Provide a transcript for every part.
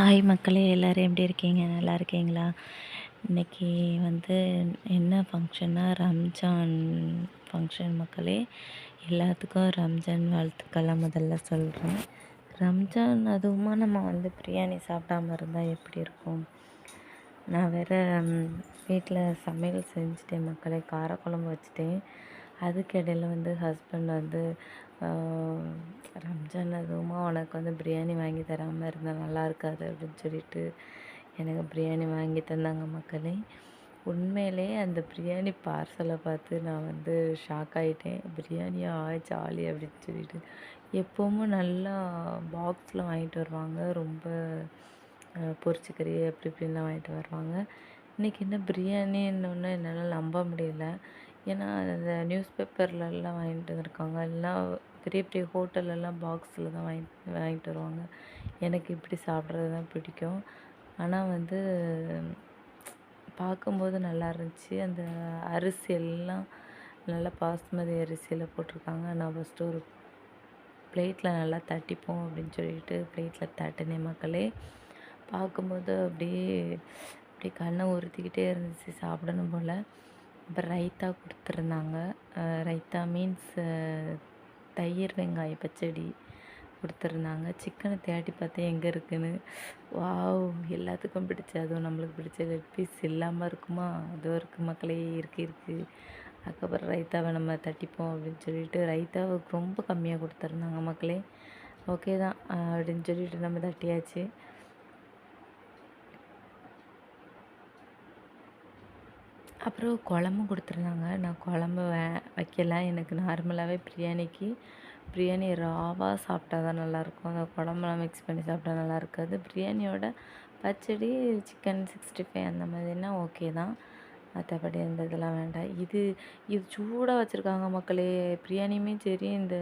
Hi மக்களே எல்லோரும் எப்படி இருக்கீங்க? நல்லா இருக்கீங்களா? இன்றைக்கி வந்து என்ன ஃபங்க்ஷன்னா ரம்ஜான் ஃபங்க்ஷன் மக்களே. எல்லாத்துக்கும் ரம்ஜான் வாழ்த்துக்களை முதல்ல சொல்கிறேன் ரம்ஜான் அதுவுமா நம்ம வந்து பிரியாணி சாப்பிடாம இருந்தால் எப்படி இருக்கும்? நான் வேறு வீட்டில் சமையல் செஞ்சுட்டேன் மக்களே. காரக்குழம்பு வச்சுட்டேன். அதுக்கிடையில் வந்து ஹஸ்பண்ட் வந்து ரம்ஜான் அதுவுமா உனக்கு வந்து பிரியாணி வாங்கி தராமல் இருந்தால் நல்லா இருக்காது அப்படின்னு சொல்லிட்டு எனக்கு பிரியாணி வாங்கி தந்தாங்க மக்களே. உண்மையிலே அந்த பிரியாணி பார்சலை பார்த்து நான் வந்து ஷாக் ஆகிட்டேன் பிரியாணியா ஜாலி அப்படின்னு சொல்லிட்டு. எப்போவும் நல்லா பாக்ஸில் வாங்கிட்டு வருவாங்க. ரொம்ப பொரிச்சிக்கறி அப்படி இப்படின்லாம் வாங்கிட்டு வருவாங்க. இன்றைக்கி என்ன பிரியாணின்னொன்னே என்னால் நம்ப முடியல. ஏன்னா அந்த நியூஸ் பேப்பர்லலாம் வாங்கிட்டு வந்திருக்காங்க. எல்லாம் பெரிய பெரிய ஹோட்டல்லலாம் பாக்ஸில் தான் வாங்கி வாங்கிட்டு வருவாங்க. எனக்கு இப்படி சாப்பிட்றது தான் பிடிக்கும். ஆனால் வந்து பார்க்கும்போது நல்லா இருந்துச்சு. அந்த அரிசி எல்லாம் நல்லா பாஸ்மதி அரிசியில் போட்டிருக்காங்க. நான் ஃபஸ்ட்டு ஒரு பிளேட்டில் நல்லா தட்டிப்போம் அப்படின்னு சொல்லிட்டு பிளேட்டில் தட்டினேன் மக்களே. பார்க்கும்போது அப்படியே அப்படியே கண்ணை உறுத்திக்கிட்டே இருந்துச்சு சாப்பிடணும் போல். அப்புறம் ரைத்தா கொடுத்துருந்தாங்க. ரைத்தா மீன்ஸ் தயிர் வெங்காய பச்சடி கொடுத்துருந்தாங்க. சிக்கனை தேடி பார்த்தேன் எங்கே இருக்குன்னு. வாவ் எல்லாத்துக்கும் பிடிச்ச அதுவும் நம்மளுக்கு பிடிச்ச லெக் பீஸ் இல்லாமல் இருக்குமா? அதுவும் இருக்குது மக்களே இருக்குது இருக்குது அதுக்கப்புறம் ரைத்தாவை நம்ம தட்டிப்போம் அப்படின்னு சொல்லிட்டு ரைத்தாவுக்கு ரொம்ப கம்மியாக கொடுத்துருந்தாங்க மக்களே. ஓகே தான் அப்படின்னு சொல்லிட்டு நம்ம தட்டியாச்சு. அப்புறம் குழம்பும் கொடுத்துருந்தாங்க. நான் குழம்பு வே வைக்கல. எனக்கு நார்மலாகவே பிரியாணிக்கு பிரியாணி ராவாக சாப்பிட்டா தான் நல்லாயிருக்கும். அந்த குழம்புலாம் மிக்ஸ் பண்ணி சாப்பிட்டா நல்லா இருக்காது பிரியாணியோட பச்சடி சிக்கன் சிக்ஸ்டி ஃபைவ் அந்த மாதிரினா ஓகே தான். மற்றபடி அந்த இதெல்லாம் வேண்டாம். இது இது சூடாக வச்சுருக்காங்க மக்களே. பிரியாணியுமே சரி இந்த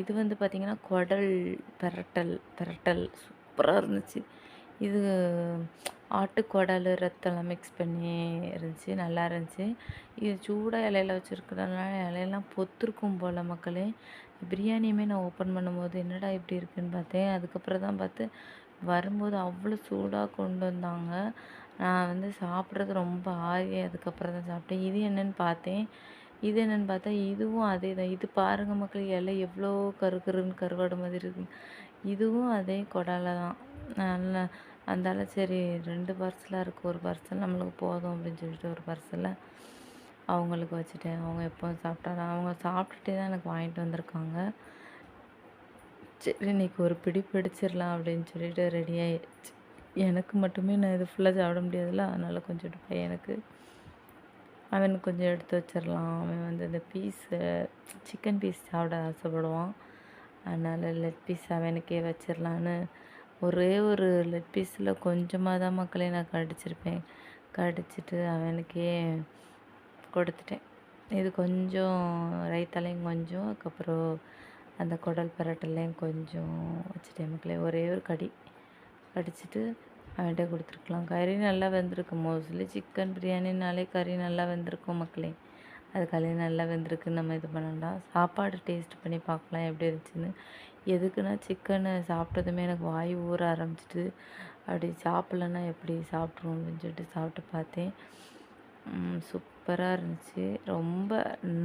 இது வந்து பார்த்திங்கன்னா குடல் பெரட்டல் பெரட்டல். சூப்பராக இருந்துச்சு. இது ஆட்டுக்குடலு ரத்தம்லாம் மிக்ஸ் பண்ணி இருந்துச்சு நல்லா இருந்துச்சு. இது சூடாக இலையில வச்சுருக்கிறதுனால இலையெல்லாம் பொத்துருக்கும் போல் மக்களே. பிரியாணியுமே நான் ஓப்பன் பண்ணும்போது என்னடா இப்படி இருக்குன்னு பார்த்தேன். அதுக்கப்புறம் தான் பார்த்து வரும்போது அவ்வளோ சூடாக கொண்டு வந்தாங்க. நான் வந்து சாப்பிட்றது ரொம்ப ஆகி அதுக்கப்புறம் தான் சாப்பிட்டேன். இது என்னென்னு பார்த்தேன். இது என்னென்னு பார்த்தா இதுவும் அதே தான் இது பாருங்கள் மக்கள் இலை எவ்வளோ கரு கருன்னு கருவாடு மாதிரி இருக்கு. இதுவும் அதே குடலை தான் நல்லா அதனால சரி ரெண்டு பார்சலாக இருக்குது ஒரு பார்சல் நம்மளுக்கு போதும் அப்படின்னு சொல்லிட்டு ஒரு பார்சலில் அவங்களுக்கு வச்சுட்டேன். அவங்க எப்போ சாப்பிட்டாலும் அவங்க சாப்பிட்டுட்டே தான் எனக்கு வாங்கிட்டு வந்திருக்காங்க. சரி இன்றைக்கி ஒரு பிடி பிடிச்சிடலாம் அப்படின்னு சொல்லிட்டு ரெடி ஆகிடுச்சு எனக்கு மட்டுமே நான் இது ஃபுல்லாக சாப்பிட முடியாதுல்ல? அதனால் கொஞ்சம் பையனுக்கு அவனுக்கு கொஞ்சம் எடுத்து வச்சிடலாம் அவன் வந்து இந்த பீஸு சிக்கன் பீஸ் சாப்பிட ஆசைப்படுவான். அதனால் லெக் பீஸ் அவனுக்கே வச்சிடலான்னு ஒரே ஒரு லெக் பீஸில் கொஞ்சமாக தான் மக்களே நான் கடிச்சிருப்பேன். கடிச்சிட்டு அவனுக்கே கொடுத்துட்டேன். இது கொஞ்சம் ரைத்தாலையும் கொஞ்சம் அதுக்கப்புறம் அந்த குடல் பரட்டலையும் கொஞ்சம் வச்சுட்டேன் மக்களே. ஒரே ஒரு கடி. கடிச்சிட்டு அவன்கிட்ட கொடுத்துருக்கலாம். கறி நல்லா வெந்திருக்கு. மோஸ்ட்லி சிக்கன் பிரியாணினாலே கறி நல்லா வெந்திருக்கும் மக்களே. அது களி நல்லா வெந்திருக்குன்னு நம்ம இது பண்ணலாம் சாப்பாடு டேஸ்ட் பண்ணி பார்க்கலாம் எப்படி இருந்துச்சுன்னு. எதுக்குன்னா சிக்கனை சாப்பிட்டதுமே எனக்கு வாய் ஊற ஆரம்பிச்சிட்டு அப்படி சாப்பிட்லன்னா எப்படி சாப்பிட்ருவோம் அப்படின்னு சொல்லிட்டு சாப்பிட்டு பார்த்தேன். சூப்பராக இருந்துச்சு. ரொம்ப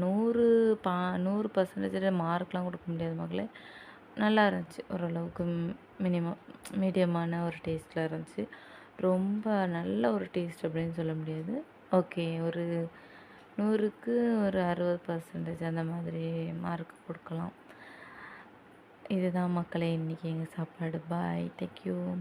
நூறு பா நூறு பர்சன்டேஜில் மார்க்லாம் கொடுக்க முடியாது மக்களே. நல்லா இருந்துச்சு ஓரளவுக்கு மினிமம் மீடியமான ஒரு டேஸ்ட்டில் இருந்துச்சு. ரொம்ப நல்ல ஒரு டேஸ்ட் அப்படின்னு சொல்ல முடியாது. ஓகே ஒரு நூறுக்கு ஒரு அறுபது பர்சன்டேஜ் அந்த மாதிரி மார்க் கொடுக்கலாம். இதுதான் மக்களை இன்றைக்கி எங்கள் சாப்பாடு. Bye thank you